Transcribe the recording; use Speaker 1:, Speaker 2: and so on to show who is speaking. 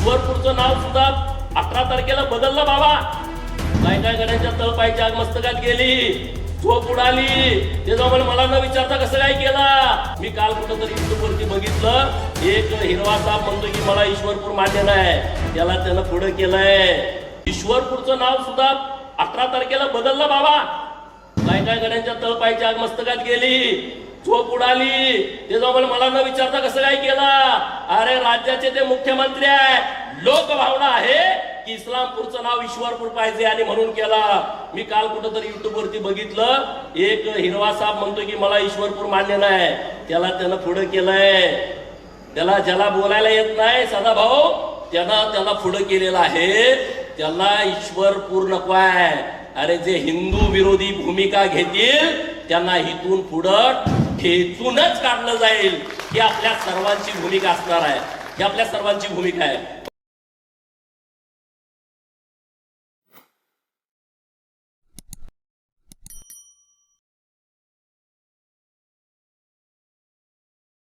Speaker 1: ईश्वरपूरचं नाव सुद्धा अठरा तारखेला बदललं बाबा. काय काय गड्यांच्या तळपायच्या आग मस्तकात गेली. झोप उडाली. ते जाऊन मला न विचारता कसं काय केला? मी काल कुठंतरी युट्यूब वरती बघितलं. एक हिरवा साप म्हणतो की मला ईश्वरपूर मान्य नाही. त्याला त्यानं पुढे केलंय. ईश्वरपूरचं नाव सुद्धा अठरा तारखेला बदललं बाबा. काय काय गड्यांच्या तळपायच्या आग मस्तकात गेली. झोप उडाली. ते जाऊन मला न विचारता कसं काय केला? अरे राज्याचे ते मुख्यमंत्री आहे लोकभावना आहे की इस्लामपूरचं नाव ईश्वरपूर पाहिजे आणि म्हणून केला. मी काल कुठंतरी युट्यूब वरती बघितलं. एक हिरवा साहेब म्हणतो की मला ईश्वरपूर मान्य नाही. त्याला त्यानं पुढं केलंय. त्याला ज्याला बोलायला येत नाही सदा भाऊ त्यानं त्याला पुढं केलेलं आहे. त्याला ईश्वरपूर नको आहे. अरे जे हिंदू विरोधी भूमिका घेतील त्यांना इथून पुढं हेतूनच काढलं जाईल. ही आपल्या सर्वांची भूमिका असणार आहे. ही आपल्या सर्वांची भूमिका आहे.